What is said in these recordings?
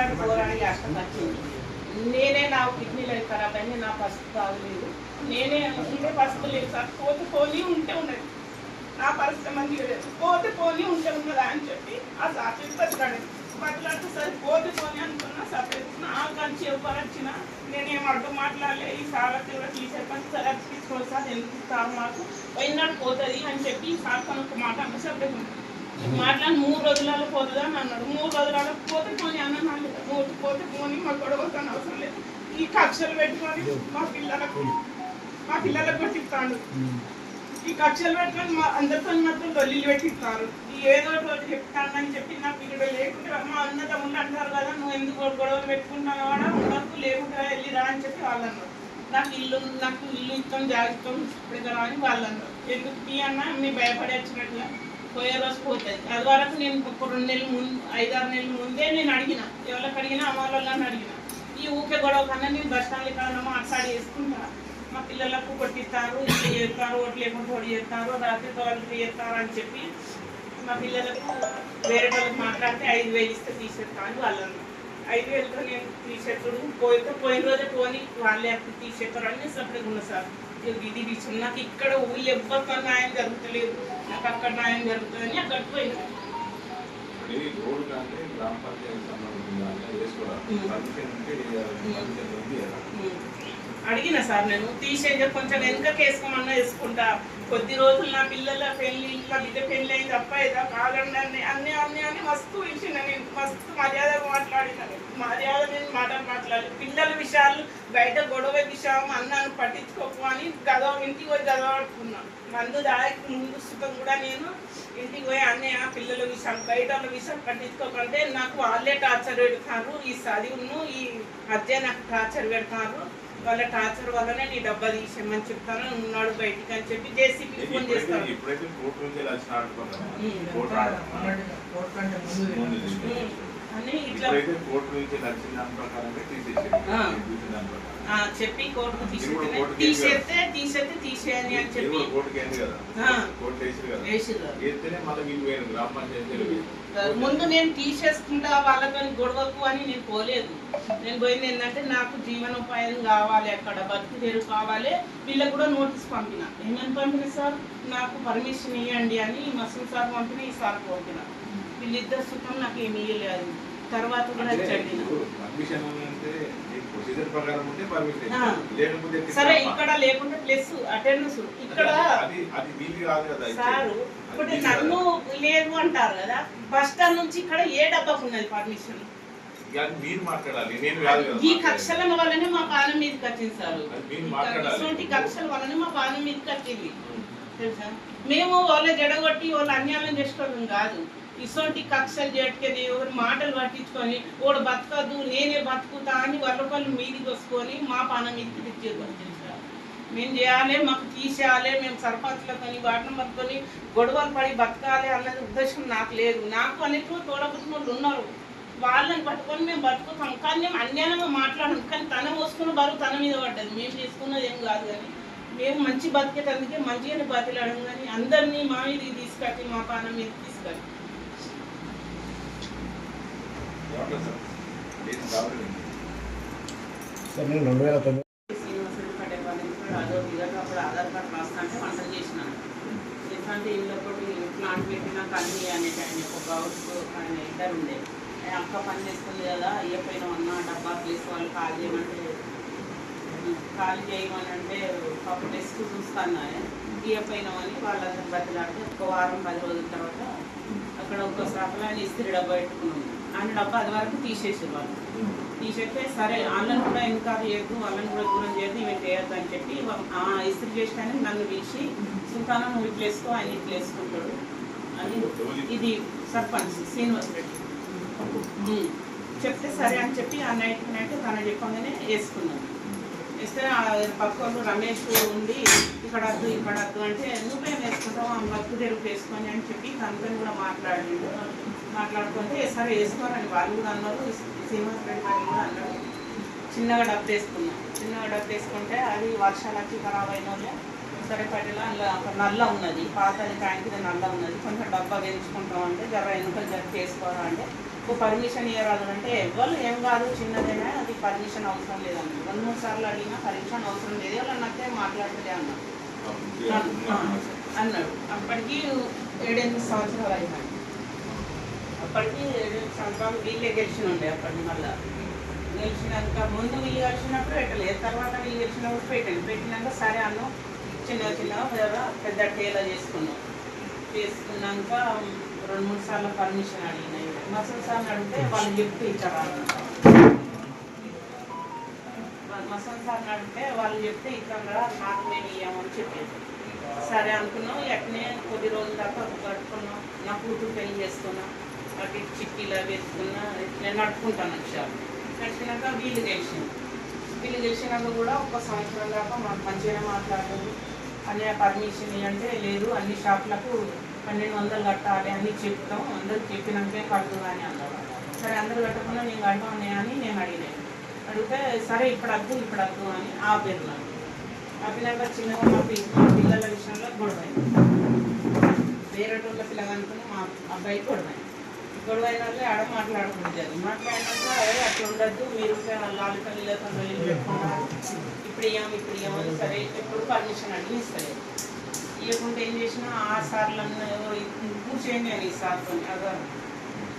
కొట్లాడి పోరాడి కష్టపచ్చింది నేనే నా కిడ్నీలో ఖరాబ్ అయింది నా పసుపు బాగలేదు నేనే ఉండే పసుపు లేదు సార్. పోతే పోనీ ఉంటే ఉన్నది. నా పరిస్థితి మంచిగా లేదు. పోతే పోనీ ఉంటే ఉన్నదా అని చెప్పి ఆ సార్ చెప్పాడు మాట్లాడితే సరే పోతే పోనీ అనుకున్నా సపరేట్ ఆ కంచి ఎవరు వచ్చినా నేనేం అడ్డు మాట్లాడలే. ఈ సార్కి కూడా తీసేపని సరే అది తీసుకోవాలి సార్ ఎందుకు సార్ మాకు? పోయినాడు పోతుంది అని చెప్పి సార్ తనకు మాట అన్న మాట్లాడి మూడు రోజులలో పోతుందని అని అన్నాడు. మూడు రోజులలో పోతే పోనీ అన్న మూడు పోతే పోనీ మా గొడవతాను అవసరం లేదు. ఈ కక్షలు పెట్టుకొని మా పిల్లలకు మా పిల్లలకు పెట్టిస్తాడు ఈ కక్షలు పెట్టుకొని మా అందరితో మాత్రం లొల్లిలు పెట్టిస్తారు ఈ ఏదో రోజు చెప్తానని చెప్పి నాకు ఇక్కడ లేకుంటే మా అన్న తమ్ముళ్ళు అంటారు కదా నువ్వు ఎందుకు గొడవలు పెట్టుకుంటావు? కూడా ఉండకు లేకుండా వెళ్ళి రా అని చెప్పి వాళ్ళు అన్నారు. నాకు ఇల్లు నాకు ఇల్లు ఇస్తాం జాగ్రత్తం ఇప్పుడు అని వాళ్ళు అన్నారు. ఎందుకు మీ అన్న? మీ భయపడి వచ్చినట్టుగా పోయే రోజు పోతుంది అది వరకు నేను ఒక రెండు నెలల ముందు ఐదారు నెలల ముందే నేను అడిగిన. ఎవరికి అడిగినా అమ్మాలని అడిగిన. ఈ ఊకే గొడవ కన్నా నేను బస్ స్టాండ్ ఇక్కడ మాట్లాడి వేసుకుంటా. మా పిల్లలకు కొట్టిస్తారు ఇట్లా చేస్తారు ఓట్లు లేకుండా ఓడి చేస్తారు రాత్రి తోలకి చేస్తారు అని చెప్పి మా పిల్లలకు వేరే వాళ్ళకి మాట్లాడితే ఐదు వేలు ఇస్తే తీసేస్తా అని వాళ్ళని. ఐదు వేలతో నేను తీసేట్టుడు పోయితే పోయిన రోజే పోని వాళ్ళే అప్పుడు తీసేస్తారు అని సపరేట్ ఉన్నా సార్. ఇది ఇది నాకు ఇక్కడ ఊళ్ళో ఎవ్వరితో న్యాయం జరుగుతలేదు. నాకు అక్కడ న్యాయం జరుగుతుందని అక్కడికి పోయినా రోడ్ గ్రామ పంచాయతీ సంబంధించిన అడిగిన సార్ నేను తీసేది కొంచెం వెనుక వేసుకోమన్నా వేసుకుంటా. కొద్ది రోజులు నా పిల్లల పెళ్ళి ఇంకా బిడ్డ పెళ్ళి అయింది తప్ప ఏదో కాదండి అన్ని అన్ని అన్ని అని మస్తు ఇచ్చిన నేను. మస్తు మర్యాదగా మాట్లాడిన. మర్యాద నేను మాటలు మాట్లాడి పిల్లల విషయాలు బయట గొడవ విషయం అన్నాను పట్టించుకోకు అని గదవ ఇంటికి పోయి గదవాడుకున్నా. మందు దానికి ముందు సుఖం కూడా నేను ఇంటికి పోయి అన్నయ్య పిల్లల విషయం బయట వాళ్ళ విషయం పట్టించుకోకంటే నాకు వాళ్ళే టార్చర్ పెడతారు. ఈ చదివును ఈ మధ్య నాకు టార్చర్ పెడతారు. వాళ్ళ టార్చర్ వల్లనే నీ డబ్బా తీసేయమని చెప్తాను. ఉన్నాడు బయటికి అని చెప్పి జేసీబీ ఫోన్ చేస్తాను. అని ఇట్లా చెప్పి కోర్టుకు కూడా తీసేస్తే తీసేస్తే తీసేయని అని చెప్పి. ముందు నేను తీసేసుకుంటా వాళ్ళతో గొడవకు అని నేను పోలేదు. నేను పోయింది ఏంటంటే నాకు జీవనోపాయం కావాలి అక్కడ బతుకు తెరువు కావాలి. వీళ్ళకి కూడా నోటీస్ పంపిన. ఏమని పంపిన సార్? నాకు పర్మిషన్ ఇవ్వండి అని మసూల్ సార్ పంపిన ఈ సార్ పంపిన. వీళ్ళిద్దరు సుఖం నాకు ఏమి ఇవ్వలేదు తర్వాత కూడా వచ్చండి ప్రకారం ఉంటే పర్మిషన్. లేకపోతే? సరే ఇక్కడ లేకుంటే ప్లస్ అటెండెన్స్ ఇక్కడ అది అది వీలు కాదు కదా ఇచ్చేది. సారు ఇప్పుడు నన్ను. లేదు అంటారు కదా బస్ స్టాండ్ నుంచి ఇక్కడ ఏ డబ్బాకు ఉన్నది పర్మిషన్ ఇక అది మీరు మాట్లాడాలి నేను కాదు కదా ఈ. కక్షల వల్లనే మా పానం మీదకి వచ్చింది సార్. ఇటువంటి కక్షల వల్లనే మా పానం మీదకి వచ్చింది తెలుసా మేము వాళ్ళ జడగొట్టి వాళ్ళ అన్యాయం చేసుకోవడం కాదు ఇసోంటి కక్షలు చేయట్లేదు ఎవరి మాటలు పట్టించుకొని వాడు బతకదు నేనే బతుకుతా అని వాళ్ళ వాళ్ళు మీదికి వసుకొని మా పానం మీదకి తెచ్చేది చేశారు మేము చేయాలి మాకు తీసేయాలి మేము సర్పంచ్లతో వాటిని పట్టుకొని గొడవలు పడి బతకాలి అన్నది ఉద్దేశం నాకు లేదు. నాకు అనేటువంటి తోడబుట్టిన వాళ్ళు ఉన్నారు. వాళ్ళని పట్టుకొని మేము బతుకుతాం. కానీ మేము అన్యాయంగా మాట్లాడము. కానీ తన మోసుకున్న బరువు తన మీద పడ్డది. మేము చేసుకున్నది ఏం కాదు కానీ మేము మంచి బతికేటందుకే మంచిగానే బతిలాడము కానీ అందరినీ మా మీద తీసుకొచ్చి మా పానం మీద తీసుకొచ్చి సార్? నేను రెండు వేల తొమ్మిది అదో అప్పుడు ఆధార్ కార్డు రాస్తా అంటే వంటలు చేసినాను ఎందుకంటే ఇల్లు ఒకటి ప్లాంట్ పెట్టినా కల్లి ఆయన ఒక గౌడ్స్ ఆయన ఇద్దరు ఉండే అక్క పని చేస్తుంది కదా అయ్యపోయిన అన్న డబ్బా ప్లేస్ వాళ్ళు కాల్ చేయమంటే కాల్ చేయమని అంటే పాప టెస్ట్ చూస్తాను ఇయ్యపోయినామని వాళ్ళందరూ బతిలాడితే ఒక వారం పది రోజుల తర్వాత అక్కడ ఒక సఫలాన్ని ఇస్త్రీ డబ్బా ఉంది ఆయన డబ్బా అది వరకు తీసేసారు వాళ్ళు. తీసేస్తే సరే వాళ్ళని కూడా ఇన్కార్ చేయొద్దు వాళ్ళని కూడా దూరం చేయొద్దు ఇవి చేయొద్దు అని చెప్పి ఆ ఇస్త్రీ చేసినాను నన్ను పిలిచి సుల్తానా నువ్వు ఇట్లా వేసుకో ఆయన ఇట్లా వేసుకుంటాడు. అని ఇది సర్పంచ్ శ్రీనివాస్ రెడ్డి. చెప్తే సరే అని చెప్పి ఆ నైట్ నైట్ తన చెప్పగానే వేసుకున్నాను. వేస్తే ఆ పక్క రమేష్ ఉండి ఇక్కడ వద్దు ఇక్కడ వద్దు అంటే నువ్వేం వేసుకుంటావు? ఆ బతుకు తెరుపు వేసుకొని అని చెప్పి తనతో కూడా మాట్లాడిండు. మాట్లాడుకుంటే సరే వేసుకోరని వాళ్ళు కూడా అన్నారు. శ్రీనివాస్ రెడ్డి వాళ్ళు కూడా అన్నారు. చిన్నగా డబ్బు వేసుకున్నాం. చిన్నగా డబ్బు వేసుకుంటే అది వర్షాలు వచ్చి ఖరాబ్ అయిన వాళ్ళే సరే పడేలా ఒక నల్ల ఉన్నది. పాతది ట్యాంక్ నల్ల ఉన్నది. కొంచెం డబ్బా వేయించుకుంటాం అంటే జర ఎన్నికలు జర చేసుకోరా అంటే పర్మిషన్ ఇవ్వరాదు అంటే ఎవరు ఏం కాదు చిన్నదేనా అది పర్మిషన్ అవసరం లేదన్న. రెండు మూడు సార్లు అడిగినా పర్మిషన్ అవసరం లేదు. ఎవరు నాకే మాట్లాడలే అన్నారు అన్నాడు. అప్పటికి ఏడెనిమిది సంవత్సరాలు అయినాయి అప్పటికి ఏడెనిమిది సంవత్సరాలు వీళ్ళే గెలిచిన ఉండే అప్పటికి మళ్ళా. గెలిచినాక ముందు వీళ్ళు గెలిచినప్పుడు పెట్టలేదు. తర్వాత వీళ్ళు గెలిచినప్పుడు పెట్టండి పెట్టినాక సరే అన్నం చిన్న చిన్న పెద్ద టేలా చేసుకున్నాం. చేసుకున్నాక రెండు మూడు సార్లు పర్మిషన్ అడిగినాయి. మసలు సార్లు అడిగితే వాళ్ళు చెప్తే ఇచ్చారు మసలు సార్ని అడిగితే వాళ్ళు చెప్తే ఇట్లా నాకు మేము ఇవ్వమని చెప్పేది సరే అనుకున్నాం ఎట్నే కొద్ది రోజుల దాకా కట్టుకున్నాం. నా కూతురు పెళ్ళి చేసుకున్నాం అటు చిట్టీలా వేసుకున్నా నేను నడుపుకుంటాను షాప్ నడిచినాక వీళ్ళు గెలిచింది వీళ్ళు గెలిచినాక కూడా ఒక సంవత్సరం దాకా మాకు మంచిగానే మాట్లాడారు. అనే పర్మిషన్ అంటే లేదు అన్ని షాపులకు పన్నెండు వందలు కట్టాలి అని చెప్తాం. అందరు చెప్పినాకే కట్టు అని అన్నారు. సరే అందరు కట్టకుండా నేను కట్టాను అని నేను అడిగాను. అడిగితే సరే ఇప్పుడు అద్దు ఇప్పుడు అద్దు అని ఆపేరున్నాను ఆపినాక చిన్నగా మా పిల్లల విషయంలో గొడవ వేరే వాళ్ళ పిల్లగానుకుని మా అబ్బాయి గొడవ గొడవైన వాళ్ళే ఆడ మాట్లాడుకుంటారు మాట్లాడినాక "ఏ, అట్లా ఉండద్దు. మీరు లాలి తల్లితో పెట్టుకున్నారు ఇప్పుడు ఇయ్యాము ఇప్పుడు ఇయ్యామని సరే ఎప్పుడు పర్మిషన్ అడిగి ఇస్తలేదు. ఇవ్వకుంటే ఏం చేసినా ఆ సార్లు ముగ్గురు చేంజ్ అయినాయి ఈ సార్తో అదే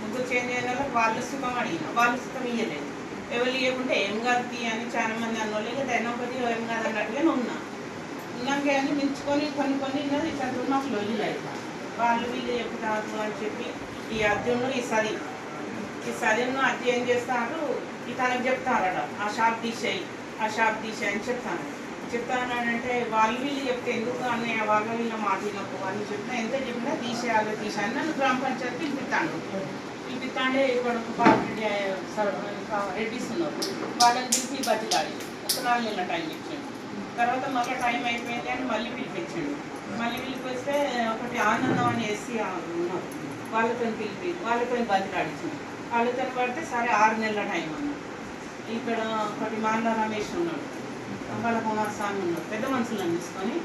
ముగ్గురు చేంజ్ అయిన వాళ్ళకి వాళ్ళు సుఖం అడిగిన వాళ్ళు సుఖం ఇయ్యలేదు. ఎవరు ఇవ్వకుంటే ఏం కాదు తీ అని చాలా మంది అన్నోళ్ళు ఇక దైనపతి ఏం కాదు అన్నట్టుగానే ఉన్నా. ఉన్నాక అని మించుకొని కొన్ని కొన్ని ఉన్నది ఇట్లా మాకు లొల్లి వాళ్ళు వీళ్ళు చెప్తారు అని చెప్పి ఈ అద్యంలో ఈ సది ఈ సదిను అద్దె ఏం చేస్తారు ఈ తనకు చెప్తారట ఆ షాప్ తీసేయి ఆ షాప్ తీసేయి అని చెప్తాను. చెప్తానంటే వాళ్ళు వీళ్ళు చెప్తే ఎందుకు అన్నయ్య వాళ్ళ వీళ్ళ మాట వినకు అని చెప్తే ఎంత చెప్పినా తీసేయాలి తీసేయాలి. నన్ను గ్రామ పంచాయతీ పిలిపిస్తాను పిలిపిస్తాండే ఇక్కడ పార్టీ రెడ్డిస్ ఉన్నారు వాళ్ళని పిలిపి బతిలాడి ఒక నాలుగు నెలల టైం ఇచ్చాడు. తర్వాత మళ్ళీ టైం అయిపోయింది అని మళ్ళీ పిలిపించాడు. మళ్ళీ పిలిపిస్తే ఒకటి ఆనందం అని వేసి ఉన్నారు. వాళ్ళతో పిలిపి వాళ్ళతో బతిలాడించింది వాళ్ళతో పడితే సరే ఆరు నెలల టైం అన్నారు ఇక్కడ ఒకటి మాండ రమేష్ ఉన్నాడు. తంపలకోమ స్వామి ఉన్నారు. పెద్ద మనుషులను తీసుకొని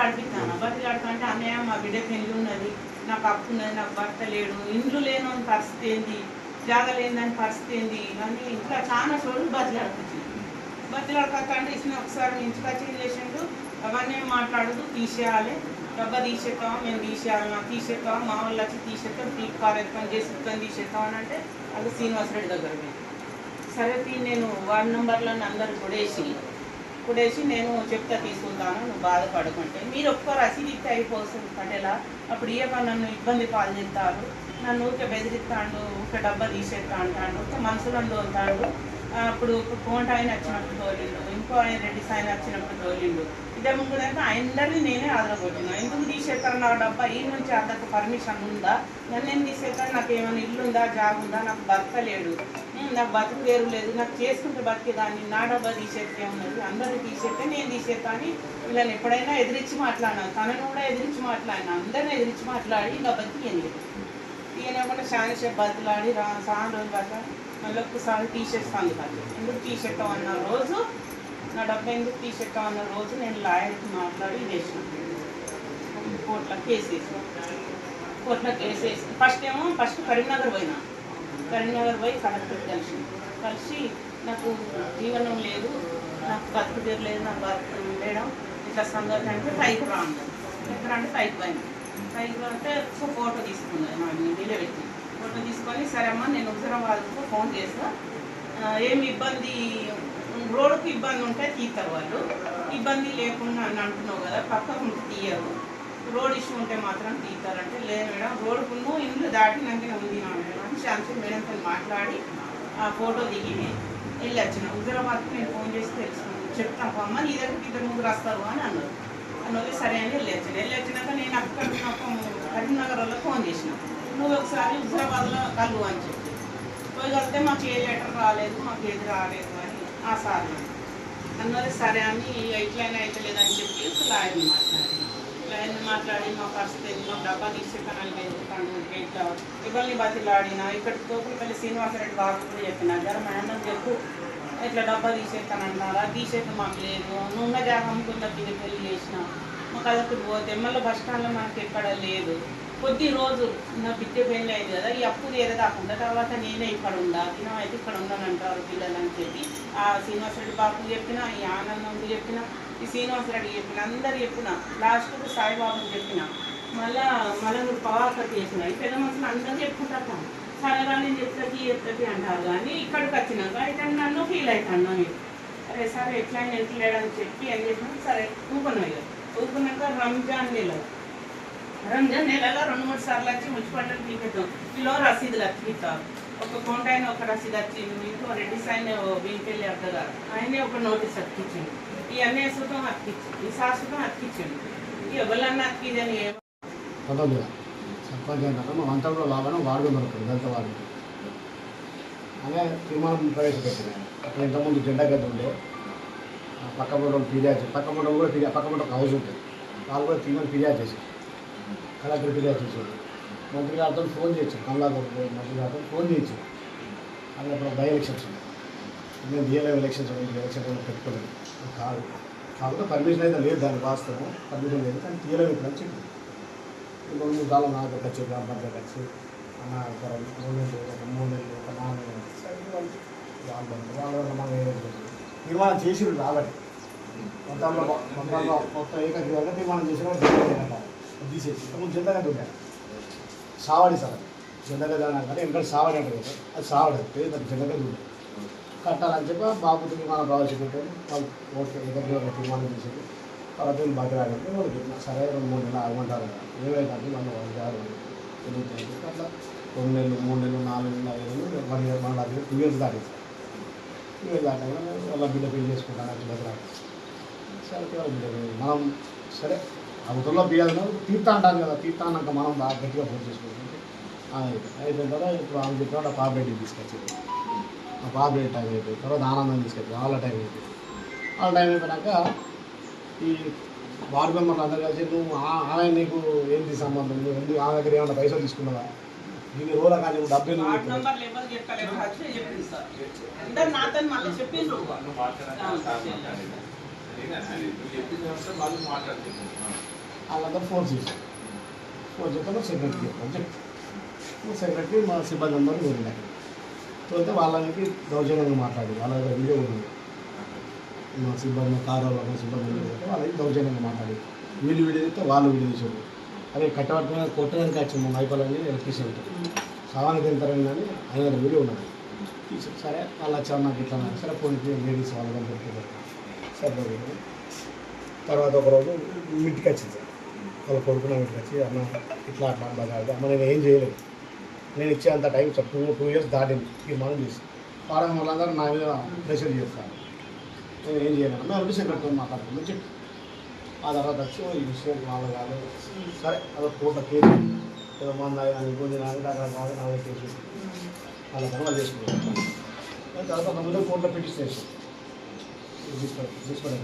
ఆడిపిస్తాను బతిలు ఆడుతుంటే అన్నయ్య మా బిడ్డ పెళ్ళి ఉన్నది నాకు అప్పు ఉన్నది నాకు భర్త లేడు. ఇండ్లు లేని పరిస్థితి ఏంది? జాగ లేని పరిస్థితి ఏంది? అని ఇంకా చాలా చోట్ల బతిలు ఆడుకుంటే ఇచ్చిన ఒకసారి ఇంటికి వచ్చి చేసిండు అవన్నీ మాట్లాడదు తీసేయాలి. డబ్బా తీసేస్తాం మేము తీసేయాలి. నాకు తీసేస్తాం మా వాళ్ళు వచ్చి తీసేస్తాం పీక్ కార్యక్రమం చేసి తీసేస్తాం అని అంటే అది శ్రీనివాసరెడ్డి దగ్గర మేము సరే నేను వార్డ్ నెంబర్లను అందరు కొడేసి కొడేసి నేను చెప్తా తీసుకుంటాను నువ్వు బాధపడకుంటే మీరు ఒక్క రసీదు ఇస్తే అయిపోతుంది పటేలా. అప్పుడు ఇయ్యక నన్ను ఇబ్బంది పాలు నన్ను ఊరికే బెదిరిస్తాడు ఊరికే డబ్బా తీసేస్తా అంటాడు ఒక మనసులను తోలుతాడు. అప్పుడు ఒక కోంట ఆయన వచ్చినప్పుడు తోలిండు ఇంకో ఆయన రెడ్డి సాయన వచ్చినప్పుడు తోలిండు. ఇద్దరు ముందు అందరినీ నేనే ఆదరగొట్టినా. ఎందుకు తీసేస్తారు నా డబ్బా? ఈ నుంచి అంతకు పర్మిషన్ ఉందా? నన్ను ఏం తీసేస్తాను నాకు ఏమైనా ఇల్లు ఉందా జాబ్ ఉందా నాకు భర్త లేడు. నాకు బతుకు పేరు లేదు. నాకు చేసుకుంటే బతికేదాన్ని. నా డబ్బా తీసేస్తే ఉన్నది. అందరూ తీసేస్తే నేను తీసేస్తా అని వీళ్ళని ఎప్పుడైనా ఎదిరించి మాట్లాడినా. తనను కూడా ఎదిరించి మాట్లాడినా. అందరిని ఎదిరించి మాట్లాడి ఇంకా బతికేయండి ఈయన శానిషేప్ బతులాడి రా సాన్ రోజు బట్ల మళ్ళీ ఒక్కసారి తీసేస్తాను కాదు ఎందుకు తీసేస్తాం అన్న రోజు? నా డబ్బు ఎందుకు తీసేస్తాం అన్న రోజు నేను లాయర్కి మాట్లాడి చేసిన. కోర్టులో కేసు వేసిన. కోర్టులో కేసు వేసి ఫస్ట్ ఏమో ఫస్ట్ కరీంనగర్ పోయినా. కరీంనగర్ పోయి కలెక్టర్ కలిసి. కలిసి నాకు జీవనం లేదు నాకు బతుకు తీరలేదు నాకు బతుకు ఉండడం ఇట్లా సందర్భం అంటే పైకి రాను అన్నారు ఇక్కడ అంటే పైకి పోయింది. పైకి పోతే ఒక ఫోటో తీసుకున్నాను మా మీడియా ఫోటో తీసుకొని సరే అమ్మ నేను హుజరాబాద్కు ఫోన్ చేస్తా. ఏమి ఇబ్బంది రోడ్డుకు ఇబ్బంది ఉంటే తీస్తారు వాళ్ళు. ఇబ్బంది లేకుండా అని అంటున్నావు కదా పక్కకు ఉంటే తీయరు. రోడ్ ఇష్యూ ఉంటే మాత్రం తీస్తారంటే లేదు మేడం. రోడ్డుకును ఇల్లు దాటినాకనే ఉంది మేడం అని శాంతి మేడంతో మాట్లాడి ఆ ఫోటో దిగి వెళ్ళొచ్చిన. హుజరాబాద్కి నేను ఫోన్ చేసి తెలుసుకున్నాను. చెప్తాను అమ్మ నీ దగ్గరికి ఇద్దరు ముగ్గురు వస్తారు అని అన్నారు. అన్నది సరే అని వెళ్ళొచ్చిన. వెళ్ళొచ్చినాక నేను అక్కడ నాకు కరీంనగర్ వాళ్ళకి ఫోన్ చేసిన. నువ్వు ఒకసారి హుజరాబాద్లో కలువు అని చెప్పి. పోయి కలిస్తే మాకు ఏ లెటర్ రాలేదు మాకు ఏది రాలేదు అని ఆ సార్ అన్నది సరే అని ఇట్లయినా అయితే లేదని చెప్పి లాయర్ని మాట్లాడారు లైన్ మాట్లాడి మా పరిస్థితి ఏంది, మా డబ్బా తీసుకెళ్ళాలి వెళ్తాను ఇట్లా ఇవన్నీ బతిలాడిన ఇక్కడ తోపులపల్లి శ్రీనివాసరెడ్డి బాబు కూడా చెప్పిన జర మా అన్నం చెప్పు ఇట్లా డబ్బా తీసేస్తానన్నారా తీసేది మాకు లేదు. నువ్వు ఉన్న జాగం అమ్ముకున్న తిరిగి పెళ్ళి చేసిన మాకు అదొకటి పోతే మళ్ళీ బస్ స్టాండ్లో మనకి ఎక్కడ లేదు. కొద్ది రోజు నా బిడ్డ పెళ్ళి అయింది కదా ఈ అప్పు తీరదాకుండా తర్వాత నేనే ఇక్కడ ఉండా తినం అయితే ఇక్కడ ఉన్నానంటారు పిల్లలు అని చెప్పి ఆ శ్రీనివాసరెడ్డి బాబు చెప్పిన ఈ ఆనందంకి చెప్పిన ఈ శ్రీనివాసరెడ్డి చెప్పిన అందరు చెప్పిన లాస్ట్కు సాయిబాబుకి చెప్పిన మళ్ళా మళ్ళీ నువ్వు పవాకర్ చేసిన ఈ పెద్ద మనుషులు అందరూ చెప్పుకుంటారు సరే నేను చెప్తాకి చెప్తాకి అంటారు కానీ ఇక్కడికి వచ్చినాక అయితే నన్ను ఫీల్ అవుతాను నేను అరే సరే ఎట్లా అయినా ఎట్లేడని చెప్పి అని చెప్పిన సరే ఊకున్నాయి కదా రంజాన్ నెల. రంజాన్ నెలలో రెండు మూడు సార్లు వచ్చి మున్సిపాలిటీ తీపెట్టాం కిలో రసీదులు అతికిస్తారు ఒక కొంట ఒక రసీదు వచ్చింది. ఇంకో రెడ్డి సైన్ వెళ్ళి అద్దగారు. ఆయనే ఒక నోటీస్ అతికించింది ఈ అన్నయ్య సుతం అతికించింది ఈ శాశ్వతం అతికించింది ఈ ఎవరన్నా అతికిదని ఏమో. సర్పంచ్ ఏంటంటే మా వంటలో లాభం వాడు దొరకదు దళిత వాడు అనే తీర్మానం ప్రవేశపెట్టినాయి అక్కడ ఇంతకుముందు జెండా గడ్డ ఉండే. పక్క పొడవు ఫిర్యాదు పక్క పొడవు కూడా ఫిర్యాదు పక్క పొడవు హౌస్ ఉంటుంది. వాళ్ళు కూడా తీర్మానం ఫిర్యాదు చేశారు. కలెక్టర్ ఫిర్యాదు చేశారు. మంత్రి గారితో ఫోన్ చేయొచ్చు కమలాకర్ మంత్రి గారితో ఫోన్ చేయొచ్చు అది అప్పుడు బై ఎలక్షన్స్ ఉన్నాయి. నేను డిఎల్ఏ ఎలక్షన్స్ ఎలక్షన్ పెట్టుకోలేదు. కాదు. కాకుండా పర్మిషన్ అయితే లేదు దాని వాస్తవం. పర్మిషన్ లేదు కానీ తీయలేదు ఇప్పుడు అని చెప్పి రెండు మూడు కాలం నాకు ఒక వచ్చి గ్రామ వచ్చి అన్న ఒక మూడు నెలలు ఒక మూడు నెలలు ఒక నాలుగు నెలలు. వాళ్ళు వాళ్ళు వాళ్ళ వల్ల మనం ఏం తీర్మానం చేసి రావాలి మొత్తంలో మొత్తంలో మొత్తం ఏకగ్రీవంగా తీర్మానం చేసిన తీసేసి ముందు చింతగడ్డ ఉండే సావడి సార్ చింతగడ్డ అన్నారు కానీ ఎందుకంటే సావడి అంటారు అది సావడి పేరు దానికి చింతగడ్డ ఉండే కట్టాలని చెప్పి బాబు తీర్మానం ప్రవేశపెట్టారు వాళ్ళు ఓకే ఏకగ్రీవంగా తీర్మానం చేసేది. వాళ్ళ వీళ్ళు బాగా వాళ్ళు చెప్పిన సరే రెండు మూడు నెలలు ఆగమంటారు ఏమైందంటే మనం వాళ్ళు కాదు తిరుగుతాయి అట్లా రెండు నెలలు మూడు నెలలు నాలుగు నెలలు ఐదు నెలలు వన్ ఇయర్ మన దగ్గర టూ ఇయర్స్ దాటింది. టూ ఇయర్స్ దాకా వాళ్ళ బిడ్డ పెళ్ళి చేసుకుంటాను అట్లా దగ్గర సరే వాళ్ళ బిడ్డ పెళ్ళి. మనం సరే అవతల్లో బియ్యాలను తీర్థ అంటారు కదా తీర్థ అన్నాక మనం బాగా గట్టిగా ఫోన్ చేసుకుంటాం. అయిపోయిన తర్వాత ఇప్పుడు ఆమె చెప్పిన పాప బయటికి తీసుకొచ్చింది. ఆ పాప బయట టైం అయిపోయింది. తర్వాత ఆనందం తీసుకొచ్చింది వాళ్ళ టైం అయిపోయింది. వాళ్ళ టైం అయిపోయినాక ఈ వార్డు మెంబర్లు అందరూ కలిసి నువ్వు ఆ- ఆమె నీకు ఏంటి సంబంధం? నువ్వు ఎందుకు ఆమె దగ్గర ఏమైనా పైసలు తీసుకున్నావా? దీని రోజుల కానీ నువ్వు డబ్బు ఎందుకు వార్డ్ తీసుకున్నావు? మెంబర్లు ఎవరు చెప్పలేదు వచ్చి చెప్పింది సార్. అందరు నాతో మళ్ళీ చెప్పిండ్రు నువ్వు. మాట్లాడాలి సార్ మాట్లాడేది. నేనే అది నువ్వు చెప్పిన తర్వాత వాళ్ళు మాట్లాడుతున్నాను వాళ్ళందరూ ఫోన్ చేశారు. ఫోన్ చెప్తే సెక్రటరీ చెప్పాను చెప్పి. సెక్రటరీ మా సిబ్బంది అందరూ అక్కడ పోతే వాళ్ళకి దౌర్జన్యంగా మాట్లాడి. వాళ్ళ వీడియో ఉంది మా సిబ్బంది కారు వాళ్ళ సిబ్బంది వాళ్ళకి దౌర్జన్యంగా మాట్లాడి. వీళ్ళు వీడియో తీస్తే వాళ్ళు వీడియో తీసారు అదే కట్టబట్టుకుని కొట్టడానికి వచ్చింది మా మైపల్లని ఎలక్ట్రీషియన్ సామాన్య తింటారని కానీ ఆయన వీడియో ఉన్నది సరే వాళ్ళు వచ్చారు నాకు ఇట్లా సరే పోనీ లేడీస్ వాళ్ళ దగ్గర సరే తర్వాత ఒకరోజు ఇంటికి వచ్చింది. సార్ కొడుకున్న ఇంటికి వచ్చి అన్న ఇట్లా అట్లా అమ్మ నేను ఏం చేయలేదు. నేను ఇచ్చేంత time sir two two years దాటింది తీర్మానం చేసి. ఫారం వాళ్ళందరూ నా మీద ప్రెషర్ చేస్తాను నేను ఏం చేయలేను మేము ఒకటి సెక్రటరీ మాట్లాడుతున్నాను చెప్పి. ఆ తర్వాత వచ్చి ఈ విషయం వాళ్ళు కాదు. సరే అదో కోట్ల కేసు. ఏదో మంది ఇబ్బంది నాకు అక్కడ కాదు నా కేసు. వాళ్ళ పని వాళ్ళు తర్వాత ఒక ముందు కోర్టులో పిటిషన్ చేసాం తీసుకోవడం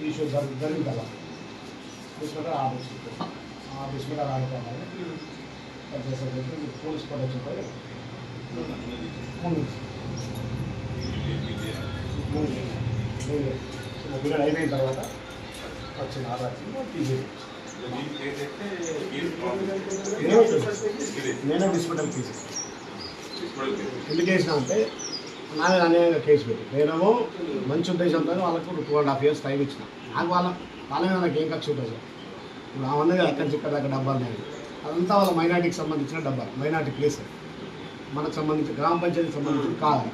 ఈ ఇష్యూ జరిగింది అలా తీసుకుంటే ఆఫీస్ ఆఫీస్ మీద రాకపోవాలి చేసేటప్పుడు పోలీస్ ప్రొటెక్షన్ పై ముందు పీరియడ్ అయిపోయిన తర్వాత వచ్చిన ఆధార్ తీసేది నేనే హాస్పిటల్ తీసేది ఎందుకు వేసినా అంటే అనేక కేసు పెట్టి. నేనేమో మంచి ఉద్దేశంతో వాళ్ళకు two and half years time ఇచ్చిన. నాకు వాళ్ళ వాళ్ళ మీద నాకు ఏం ఖర్చు ఉంటుంది సార్? ఇప్పుడు ఆ వంద అక్కడి నుంచి ఇక్కడ దాకా డబ్బాలు నేను అదంతా వాళ్ళ మైనార్టీకి సంబంధించిన డబ్బాలు మైనార్టీ ప్లేస్. మనకు సంబంధించి గ్రామ పంచాయతీకి సంబంధించి కాదు.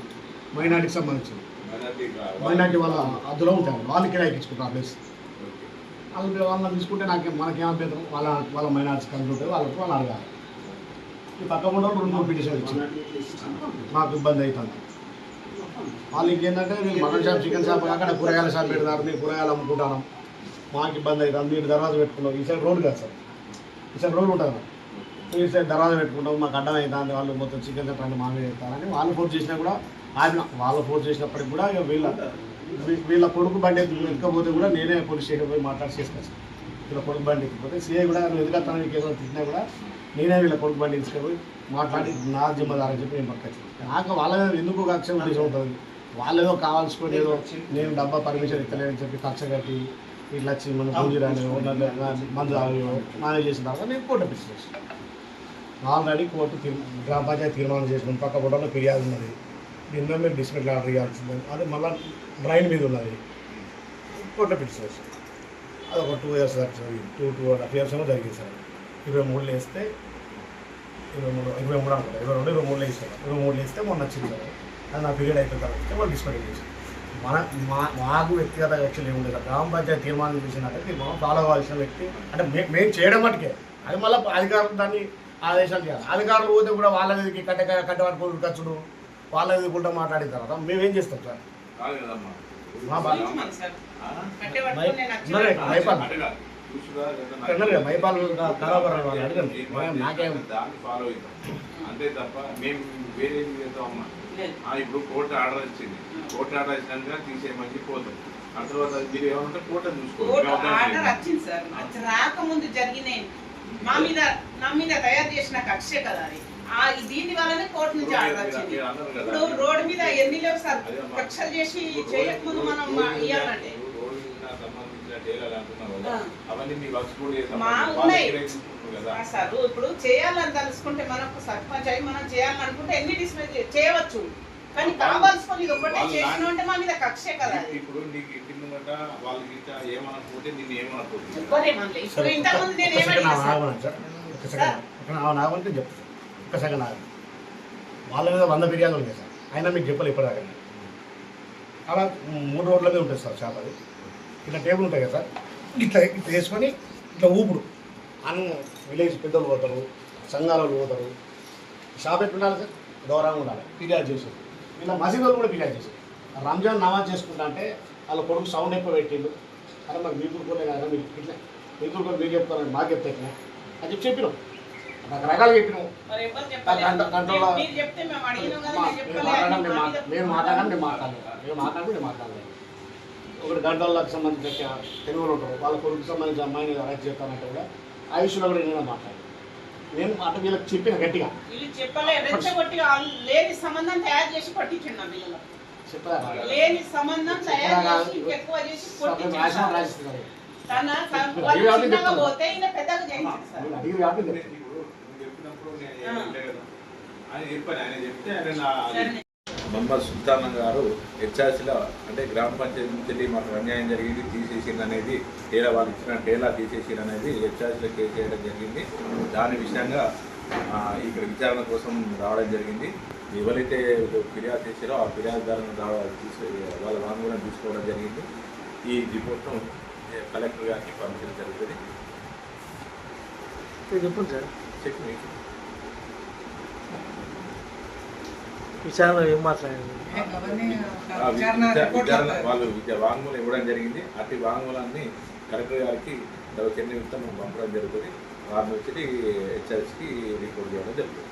మైనార్టీకి సంబంధించింది మైనార్టీ వాళ్ళ అద్దులో ఉంటారు. వాళ్ళు కిరాయికి ఇచ్చుకుంటారు ఆ ప్లేస్. వాళ్ళు వాళ్ళని తీసుకుంటే నాకు మనకేం అభ్యంతరం? వాళ్ళ వాళ్ళ మైనార్టీస్ కలిసి ఉంటాయి వాళ్ళకి వాళ్ళు అడగాలి. ఈ పక్క వాళ్ళు రెండు మూడు పిటిషన్ ఇచ్చింది. మాకు ఇబ్బంది అవుతుంది. వాళ్ళు ఇంకేంటంటే నేను మటన్ షాప్ చికెన్ షాప్ కాకుండా కూరగాయల షాప్ పెడతారు. నేను కూరగాయలు అమ్ముకుంటాను మాకు ఇబ్బంది అవుతుంది. మీరు దర్వాజా పెట్టుకున్నాం. ఈ సైడ్ రోడ్ కాదు సార్. ఈ రోజులు ఉంటుంది. ఈ సైడ్ దర్వాజా పెట్టుకుంటాం మాకు అడ్డం అవుతుంది వాళ్ళు మొత్తం చికెన్ సెంటర్ మా మీద పెడతారని వాళ్ళు ఫోర్స్ చేసినా కూడా ఆపిన. వాళ్ళు ఫోర్స్ చేసినప్పటికి కూడా ఇక వీళ్ళ వీళ్ళ కొడుకు బండి ఎక్కకపోతే కూడా నేనే పోలీస్ స్టేషన్ పోయి మాట్లాడి చేసుకొచ్చాను వీళ్ళ కొడుకు బండి ఎక్కిపోతే సీఏ కూడా నువ్వు ఎదుగుతాను నీకు ఏదో తిట్టినా కూడా నేనే వీళ్ళ కొడుకు బండి తీసుకుపోయి మాట్లాడి నా జిమ్మదారని చెప్పి నేను పట్టుకొచ్చాను నాకు వాళ్ళ మీద ఎందుకు ఒక ఉద్దేశం ఉంటుంది వాళ్ళు ఏదో కావాల్సుకొని ఏదో నేను డబ్బా పర్మిషన్ ఇస్తలేదని చెప్పి కక్ష కట్టి ఇట్లా వచ్చి మన గుంజిరాని మందు మేనేజ్ చేసిన తర్వాత నేను కోర్టు పిలిచి ఆల్రెడీ కోర్టు గ్రామ పంచాయతీ తీర్మానం చేసిన పక్క ఫోటోలో ఫిర్యాదు ఉన్నది. నిన్న మీరు డిస్మిట్ ఆర్డర్ ఇవ్వాల్సింది అది మళ్ళీ డ్రైన్ మీద ఉన్నది. కోర్టు పిలిచి అది ఒక two years two two and half years ఏమో జరిగింది సార్. ఇరవై మూడులో వేస్తే ఇరవై మూడు ఇరవై మూడు అనుకుంటా. ఇరవై రెండు ఇరవై మూడులో వేసాను ఇరవై మూడులో వేస్తే మొన్న వచ్చింది సార్. అది నా పీరియడ్ అయిపోయిన తర్వాత వాళ్ళు డిస్మిట్ చేశారు మన మా మాకు వ్యక్తిగత వ్యక్తులు ఏముంది? కదా గ్రామ పంచాయతీ తీర్మానం చేసినట్టే తీర్మానం ఫాలో అవ్వాల్సిన వ్యక్తి అంటే మేము చేయడం మటుకే. అది మళ్ళీ అధికారులు దాన్ని ఆదేశాలు చేయాలి. అధికారులు పోతే కూడా వాళ్ళ మీదకి కట్ట కట్ట పట్టుకుని ఖర్చుడు వాళ్ళ మీద కూడా మాట్లాడిన తర్వాత మేమేం చేస్తాం సార్? మైపాల్. అడగండి మనం నాకేం అంతే తప్ప మేము వేరే. ఆ, ఇప్పుడు కోర్టు ఆర్డర్ వచ్చింది. కోర్టు ఆర్డర్ వచ్చినాక తీసేయమని పోతాం ఆ తర్వాత మీరు ఏమంటే కోర్టు చూసుకోవాలి చెప్పాం. రాకముందు జరిగినాయి. మా మీద నా మీద తయారు చేసిన కక్షే కదా అది. ఆ దీని వల్లనే కోర్టు నుంచి ఆర్డర్ వచ్చింది. ఇప్పుడు రోడ్డు మీద ఎన్ని లేవు సార్. కక్షలు చేసి చేయకముందు మనం ఇవ్వాలంటే. అవన్నీ మీ వర్క్స్ కూడా చేసాం వాళ్ళ కదా ఇప్పుడు చేయాలని తలుసుకుంటే మనకు సర్పంచ్ అయి మనం చేయాలని అనుకుంటే ఎన్ని డిస్మిస్ చేయవచ్చు. కానీ కావాల్సుకొని ఇది ఒకటే వాళ్ళు చేసిన అంటే మా మీద కక్షే కదా. ఇప్పుడు నీకు ఇంటి ముంగట వాళ్ళకి ఇట్లా ఏమనకపోతే నిన్ను ఏమనకపోతే ఎవ్వరేమనలే. ఇప్పుడు సరే, ఇంతకుముందు నేను ఆమె ఆగమంటే చెప్తాను ఒక్క సెకండ్ ఆగండి వాళ్ళ మీద వంద ఫిర్యాదులు ఉన్నాయి సార్. అయినా మీకు చెప్పాలి ఇప్పటిదాకా. అలా మూడు రోడ్ల మీద ఉంటుంది సార్ అది ఇట్లా టేబుల్ ఉంటాయి కదా సార్. ఇట్లా ఇట్లా వేసుకొని ఇట్లా ఊపుడు. అను విలేజ్ పెద్దలు పోతారు సంఘాల పోతారు. షాప్ ఎట్లా ఉండాలి సార్? గౌరవంగా ఉండాలి. ఫిర్యాదు చేసారు ఇలా మసీదు వాళ్ళు కూడా ఫిర్యాదు చేశారు రంజాన్ నమాజ్ చేసుకుంటా అంటే వాళ్ళ కొడుకు సౌండ్ ఎక్కువ పెట్టిండు. అరే మరి మీ కూడా కదా మీరు? ఇట్లా. మీ కూడా మీరు చెప్తారండి మాకు చెప్తే ఇట్లా అని చెప్పి చెప్పినాం. రకరకాలు చెప్పినాం. దాంట్లో- మేము అడిగినాం కదా, మా- మేము మాట్లాడలేదు. నేను మాట్లాడడం నేను మాట్లాడలేదు. ఒకటి గంటలకు సంబంధించిన తెలుగులో ఉంటారు. వాళ్ళ కొడుకు సంబంధించిన అమ్మాయిని అరెస్ట్ చేస్తానంటే కూడా ఆ విషయంలో కూడా నేను మాట్లాడాను నేను మాట వీళ్ళకి చెప్పిన గట్టిగా. వీళ్ళు చెప్పలే రెచ్చగొట్టి లేని సంబంధం తయారు చేసి పట్టించండి వీళ్ళు లేని సంబంధం తయారు చేసి ఎక్కువ చేసి తన చిన్నగా. పోతే ఈయన పెద్దగా చేయించారు ఆయన చెప్పాను ఆయన చెప్తే ఆయన. మొహమ్మద్ సుల్తాన్ గారు హెచ్ఆర్సీలో అంటే గ్రామ పంచాయతీ నుంచి మాకు అన్యాయం జరిగింది తీసేసింది అనేది టేలా వాళ్ళు ఇచ్చిన టేలా తీసేసింది అనేది హెచ్ఆర్సీలో కేసు చేయడం జరిగింది. దాని విషయంగా ఇక్కడ విచారణ కోసం రావడం జరిగింది. ఎవరైతే ఫిర్యాదు చేశారో ఆ ఫిర్యాదుదారులను రావ- తీసు వాళ్ళ వాంగ్మూలం తీసుకోవడం జరిగింది. ఈ రిపోర్ట్ను కలెక్టర్ గారికి పంపించడం జరుగుతుంది. చెప్పండి సార్. చెక్ మీకు విచారణలో ఏం విచారణ వాళ్ళు వాంగ్మూలం ఇవ్వడం జరిగింది. అట్టి వాంగ్మూలాన్ని కలెక్టర్ గారికి దౌర్జన్య నిమిత్తం పంపడం జరుగుతుంది. వారిని వచ్చి హెచ్ఆర్ఎస్కి రిపోర్ట్ చేయడం జరుగుతుంది.